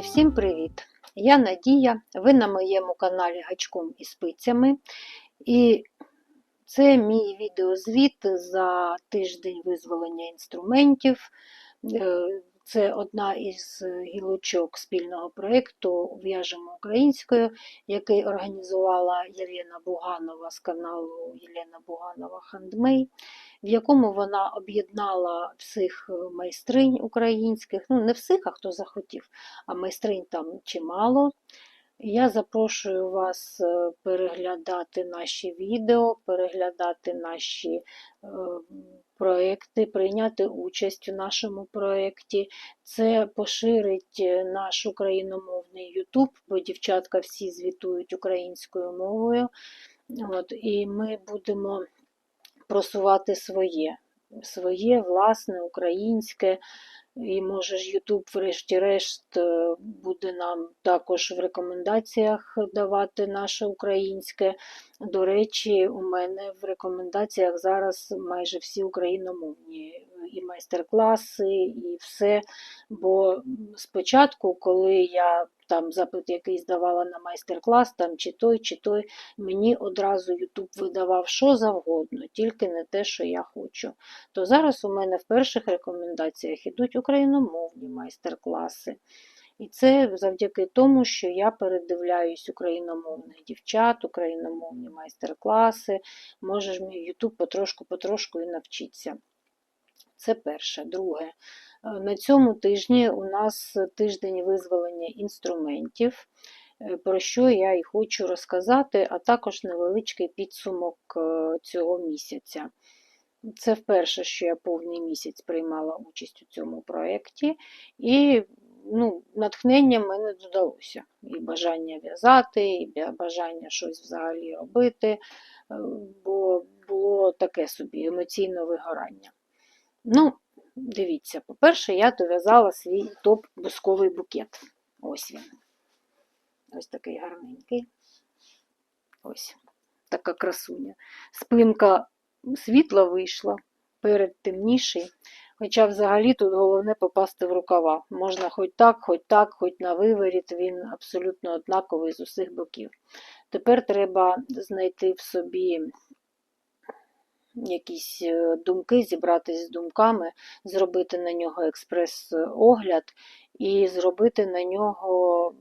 Друзі, всім привіт! Я Надія, ви на моєму каналі Гачком і спицями. І це мій відеозвіт за тиждень визволення інструментів. Е, Це одна із гілочок спільного проєкту В'яжемо українською, який організувала Єлена Буганова з каналу Єлена Буганова Хандмей в якому вона об'єднала всіх майстринь українських, ну не всіх, а хто захотів, а майстринь там чимало. Я запрошую вас е, переглядати наші відео, переглядати наші е, проекти, прийняти участь у нашому проєкті. Це поширить е, наш україномовний Ютуб, бо дівчатка всі звітують українською мовою. От, І ми будемо просувати своє, своє, власне, українське. І може ж Ютуб, врешті-решт, е, буде нам також в рекомендаціях давати наше українське. До речі, у мене в рекомендаціях зараз майже всі україномовні і майстер-класи, і все. Бо спочатку, коли я там запит якийсь давала на майстер-клас, там чи той, чи той, мені одразу Ютуб видавав що завгодно, тільки не те, що я хочу. То зараз у мене в перших рекомендаціях ідуть україномовні майстер-класи. І це завдяки тому, що я передивляюсь україномовних дівчат, україномовні майстер-класи. Може ж мій Ютуб потрошку-потрошку і навчиться. Це перше. Друге, е, на цьому тижні у нас тиждень визволення інструментів, е, про що я і хочу розказати, а також невеличкий підсумок е, цього місяця. Це вперше, що я повний місяць приймала участь у цьому проєкті, і ну, натхнення мене додалося. І бажання в'язати, і бажання щось взагалі робити, бо було таке собі емоційне вигорання. Ну, дивіться, по-перше, я дов'язала свій топ-бусковий букет. Ось він. Ось такий гарненький. Ось така красуня. Спинка світла вийшла, перед темніший. Хоча взагалі тут головне попасти в рукава. Можна хоч так, хоч так, хоч на виворіт, він абсолютно однаковий з усіх боків. Тепер треба знайти в собі якісь е, думки, зібратися з думками, зробити на нього експрес-огляд і зробити на нього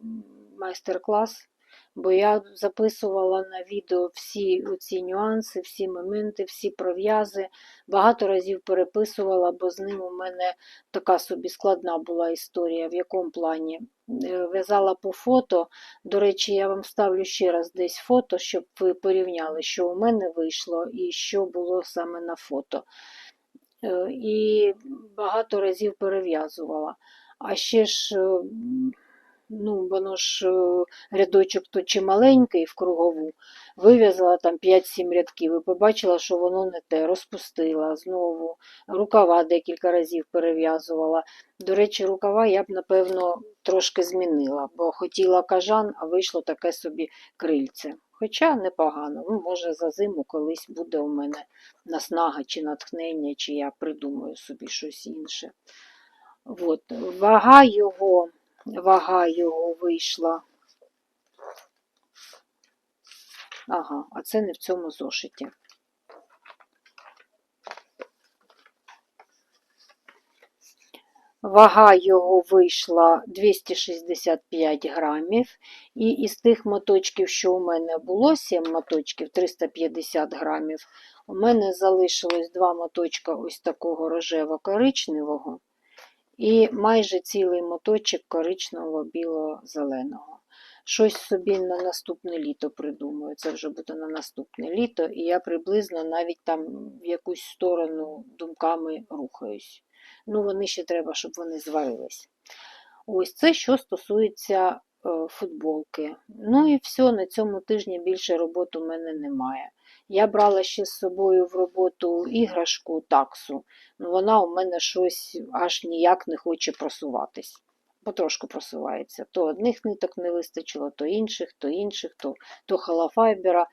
майстер-клас. Бо я записувала на відео всі ці нюанси, всі моменти, всі пров'язи. Багато разів переписувала, бо з ним у мене така собі складна була історія, в якому плані. Е, в'язала по фото. До речі, я вам ставлю ще раз десь фото, щоб ви порівняли, що у мене вийшло і що було саме на фото. Е, і багато разів перев'язувала. А ще ж ну, воно ж е, рядочок то чималенький в кругову, вив'язала там 5-7 рядків і побачила, що воно не те, розпустила знову, рукава декілька разів перев'язувала. До речі, рукава я б, напевно, трошки змінила, бо хотіла кажан, а вийшло таке собі крильце. Хоча непогано, ну, може за зиму колись буде у мене наснага чи натхнення, чи я придумаю собі щось інше. От. Вага його вага його вийшла. Ага, а це не в цьому зошиті. Вага його вийшла 265 грамів, і із тих моточків, що у мене було, 7 моточків 350 грамів, у мене залишилось два моточка ось такого рожево-коричневого і майже цілий моточок коричнево-біло-зеленого. Щось собі на наступне літо придумаю. Це вже буде на наступне літо, і я приблизно навіть там в якусь сторону думками рухаюсь. Ну, вони ще треба, щоб вони зварились. Ось це, що стосується е, футболки. Ну і все, на цьому тижні більше роботи у мене немає. Я брала ще з собою в роботу іграшку таксу, ну вона у мене щось аж ніяк не хоче просуватись. Потрошку просувається. То одних ниток не вистачило, то інших, то інших, то, то халафайбера.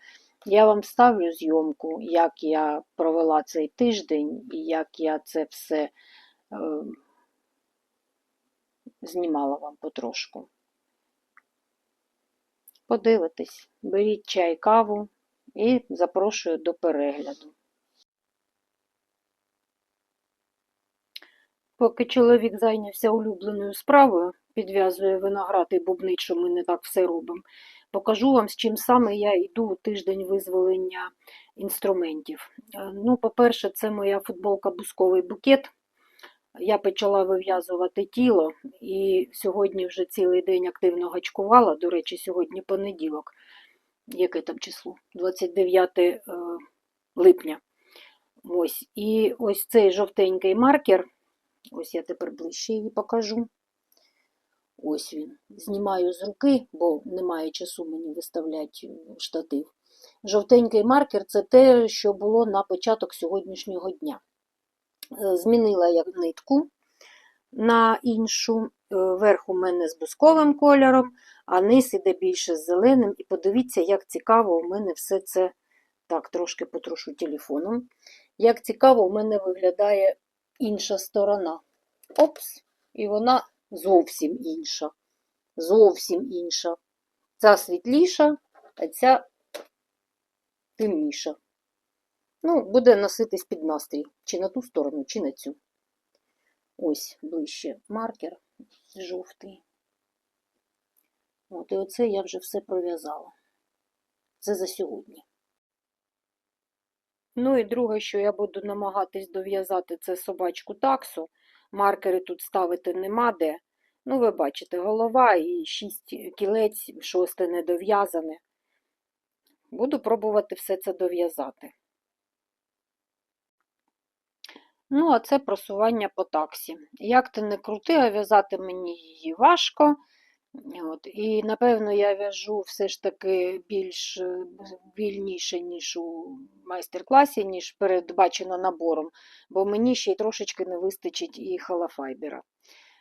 Я вам ставлю зйомку, як я провела цей тиждень і як я це все е, знімала вам потрошку. подивитесь. Беріть чай, каву і запрошую до перегляду. Поки чоловік зайнявся улюбленою справою, підв'язує виноград і бубнить, що ми не так все робимо, покажу вам, з чим саме я йду у тиждень визволення інструментів. Е, Ну, по-перше, це моя футболка Бусковий букет. Я почала вив'язувати тіло і сьогодні вже цілий день активно гачкувала. До речі, сьогодні понеділок. Яке там число? 29 е, липня. Ось. І ось цей жовтенький маркер. Ось я тепер ближче її покажу. Ось він. Знімаю з руки, бо немає часу мені виставляти штатив. Жовтенький маркер це те, що було на початок сьогоднішнього дня. Е, Змінила я нитку на іншу. Е, Верх у мене з бусковим кольором, а низ іде більше з зеленим. І подивіться, як цікаво у мене все це. Так, трошки потрушу телефоном. Як цікаво, у мене виглядає інша сторона. Опс, і вона зовсім інша. Зовсім інша. Ця світліша, а ця темніша. Ну, буде носитись під настрій. Чи на ту сторону, чи на цю. Ось ближче маркер жовтий. От, і оце я вже все пров'язала. Це за сьогодні. Ну і друге, що я буду намагатись дов'язати, це собачку таксу. Маркери тут ставити нема де. Ну, ви бачите, голова і шість кілець, шосте не дов'язане. Буду пробувати все це дов'язати. Ну, а це просування по таксі. Як ти не крути, а в'язати мені її важко. От. І, напевно, я в'яжу все ж таки більш е, вільніше, ніж у майстер-класі, ніж передбачено набором, бо мені ще й трошечки не вистачить і халафайбера.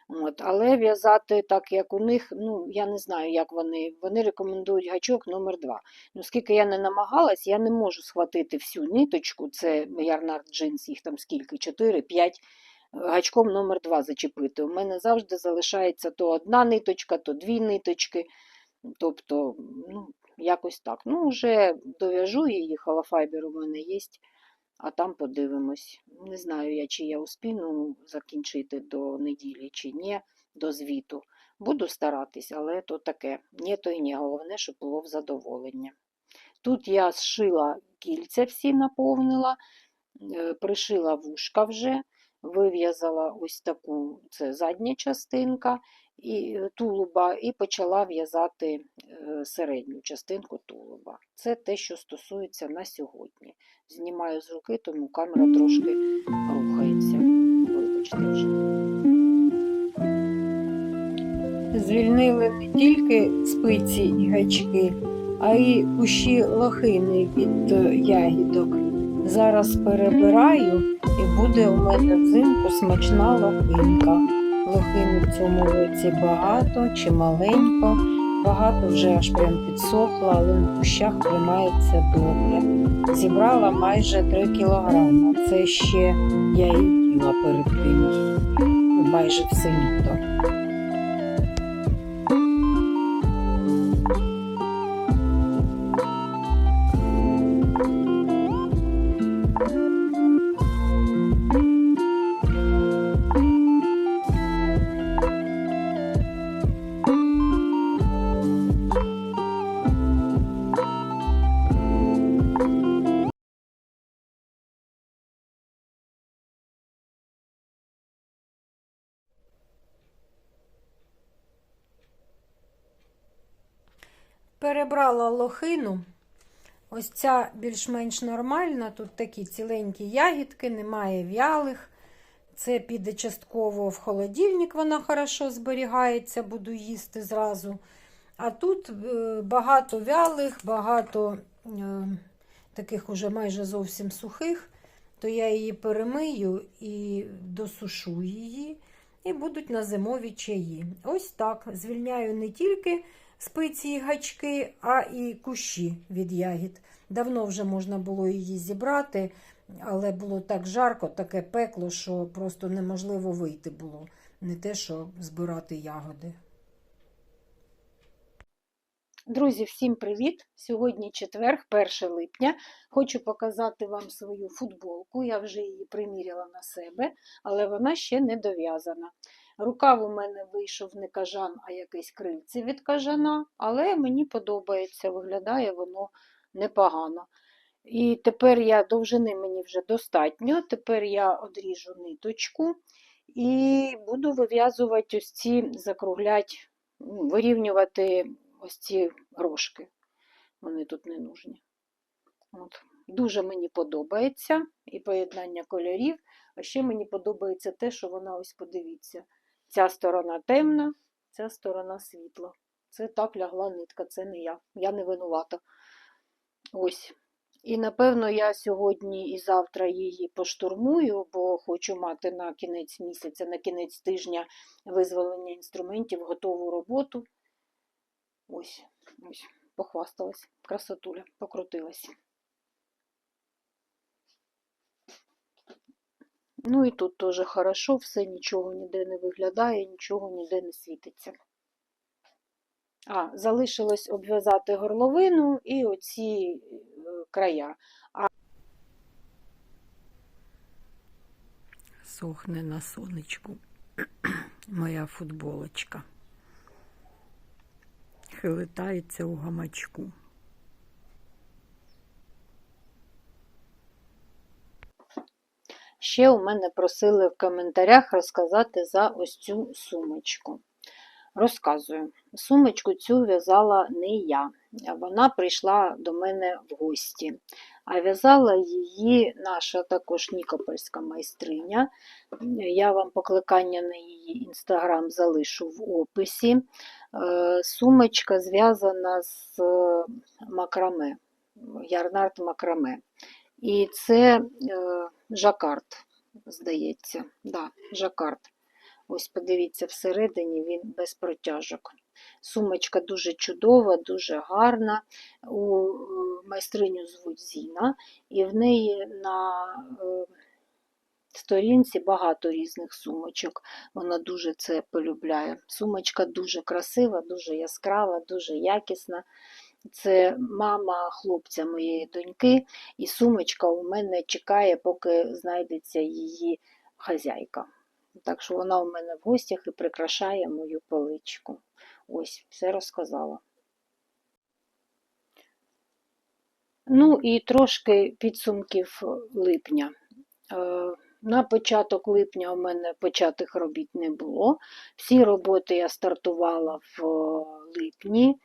От. Але в'язати так, як у них, ну, я не знаю, як вони. Вони рекомендують гачок номер 2 Ну, скільки я не намагалась, я не можу схватити всю ниточку, це ярнард джинс, їх там скільки, 4, 5, гачком номер 2 зачепити. У мене завжди залишається то одна ниточка, то дві ниточки. Тобто, ну, якось так. Ну, вже дов'яжу її, холофайбер у мене є, а там подивимось. Не знаю я, чи я успіну закінчити до неділі, чи ні, до звіту. Буду старатись, але то таке. Ні, то й ні. Головне, щоб було в задоволення. Тут я зшила кільця всі наповнила, е, пришила вушка вже, вив'язала ось таку, це задня частинка і е, тулуба, і почала в'язати е, середню частинку тулуба. Це те, що стосується на сьогодні. Знімаю з руки, тому камера трошки рухається. Вибачте вже. Звільнили не тільки спиці і гачки, а й кущі лохини від е, ягідок. Зараз перебираю і буде у мене взимку смачна лохинка. Лохин в цьому році багато чи маленько, багато вже аж прям підсохло, але в кущах тримається добре. Зібрала майже 3 кілограми. Це ще я і їла перед майже все літо. Перебрала лохину. Ось ця більш-менш нормальна. Тут такі ціленькі ягідки, немає вялих. Це піде частково в холодильник, вона хорошо зберігається, буду їсти зразу. А тут е, багато вялих, багато е, таких уже майже зовсім сухих, то я її перемию і досушу її, і будуть на зимові чаї. Ось так. Звільняю не тільки спиці і гачки, а і кущі від ягід. Давно вже можна було її зібрати, але було так жарко, таке пекло, що просто неможливо вийти було. Не те, що збирати ягоди. Друзі, всім привіт! Сьогодні четверг, 1 липня. Хочу показати вам свою футболку. Я вже її приміряла на себе, але вона ще не дов'язана. Рукав у мене вийшов не кажан, а якесь крильце від кажана, але мені подобається, виглядає воно непогано. І тепер я довжини мені вже достатньо. Тепер я одріжу ниточку і буду вив'язувати ось ці, закруглять, вирівнювати ось ці рожки. Вони тут не нужні. От. Дуже мені подобається і поєднання кольорів. А ще мені подобається те, що вона ось подивіться. Ця сторона темна, ця сторона світла. Це так лягла нитка, це не я. Я не винувата. Ось. І напевно я сьогодні і завтра її поштурмую, бо хочу мати на кінець місяця, на кінець тижня визволення інструментів, готову роботу. Ось, ось, похвасталась. Красотуля, покрутилась. Ну і тут теж хорошо, все нічого ніде не виглядає, нічого ніде не світиться. А, залишилось обв'язати горловину і оці е, края. А... Сохне на сонечку моя футболочка. Хилитається у гамачку. Ще у мене просили в коментарях розказати за ось цю сумочку. Розказую. Сумочку цю в'язала не я. Вона прийшла до мене в гості. А в'язала її наша також нікопольська майстриня. Я вам покликання на її інстаграм залишу в описі. Е, Сумочка зв'язана з макраме, ярнард макраме. І це е, жакард, здається. Да, жакард. Ось подивіться, всередині він без протяжок. Сумочка дуже чудова, дуже гарна. У майстриню звуть Зіна, і в неї на е, сторінці багато різних сумочок. Вона дуже це полюбляє. Сумочка дуже красива, дуже яскрава, дуже якісна. Це мама хлопця моєї доньки, і сумочка у мене чекає, поки знайдеться її хазяйка. Так що вона у мене в гостях і прикрашає мою поличку. Ось, все розказала. Ну і трошки підсумків липня. Е, На початок липня у мене початих робіт не було. Всі роботи я стартувала в липні.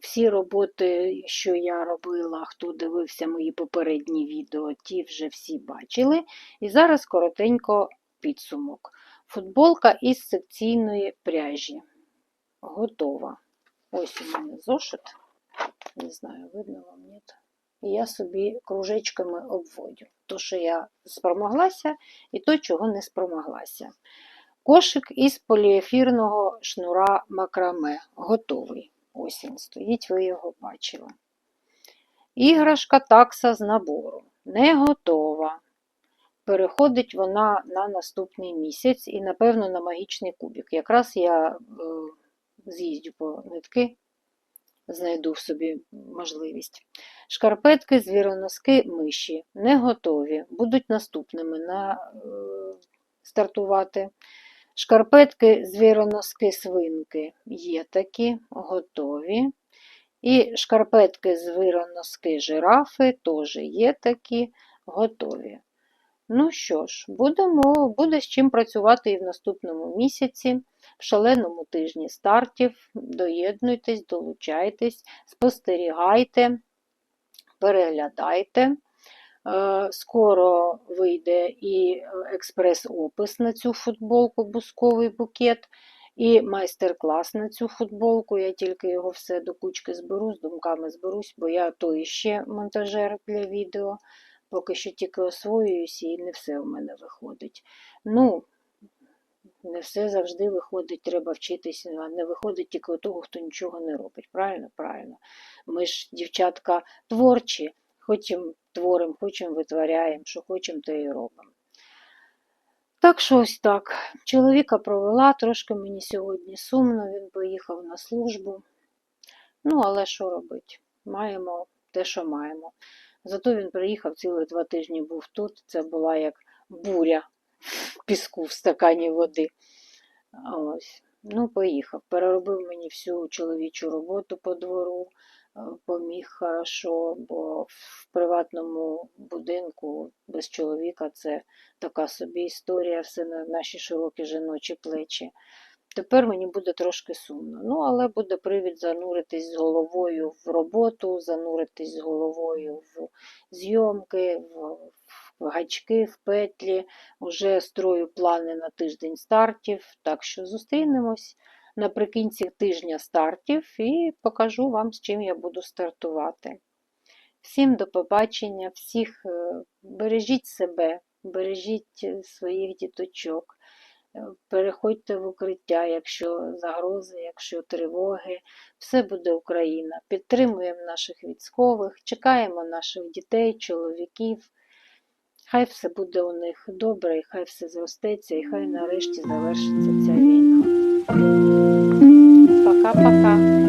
Всі роботи, що я робила, хто дивився мої попередні відео, ті вже всі бачили. І зараз коротенько підсумок. Футболка із секційної пряжі. Готова. Ось у мене зошит. Не знаю, видно вам ні. І я собі кружечками обводю. То, що я спромоглася, і то, чого не спромоглася. Кошик із поліефірного шнура макраме. Готовий. Ось він стоїть, ви його бачили. Іграшка такса з набору. Не готова. Переходить вона на наступний місяць і, напевно, на магічний кубик. Якраз я е, з'їздю по нитки, знайду в собі можливість. Шкарпетки, звіроноски, миші не готові, будуть наступними на е, стартувати. Шкарпетки, звіроноски, свинки є такі, готові. І шкарпетки, звіроноски, жирафи теж є такі, готові. Ну що ж, будемо, буде з чим працювати і в наступному місяці, в шаленому тижні стартів. Доєднуйтесь, долучайтесь, спостерігайте, переглядайте. Е, Скоро вийде і експрес-опис на цю футболку, бусковий букет, і майстер-клас на цю футболку. Я тільки його все до кучки зберу, з думками зберусь, бо я той ще монтажер для відео. Поки що тільки освоююся і не все в мене виходить. Ну, не все завжди виходить, треба вчитися, не виходить тільки у того, хто нічого не робить. Правильно? Правильно. Ми ж, дівчатка, творчі, хочемо творимо, хочемо витворяємо, що хочемо, то і робимо. Так що ось так. Чоловіка провела, трошки мені сьогодні сумно, він поїхав на службу. Ну, але що робити? Маємо те, що маємо. Зато він приїхав цілих два тижні був тут. Це була як буря в піску в стакані води. Ось. Ну, поїхав. Переробив мені всю чоловічу роботу по двору, поміг хорошо, бо в приватному будинку без чоловіка це така собі історія, все на наші широкі жіночі плечі. Тепер мені буде трошки сумно. Ну, але буде привід зануритись з головою в роботу, зануритись з головою в зйомки, в, в гачки, в петлі. Уже строю плани на тиждень стартів. Так що зустрінемось наприкінці тижня стартів і покажу вам, з чим я буду стартувати. Всім до побачення, всіх е, бережіть себе, бережіть е, своїх діточок. Е, Переходьте в укриття, якщо загрози, якщо тривоги. Все буде Україна. Підтримуємо наших військових, чекаємо наших дітей, чоловіків. Хай все буде у них добре, хай все зростеться, і хай нарешті завершиться ця війна. Пока-пока.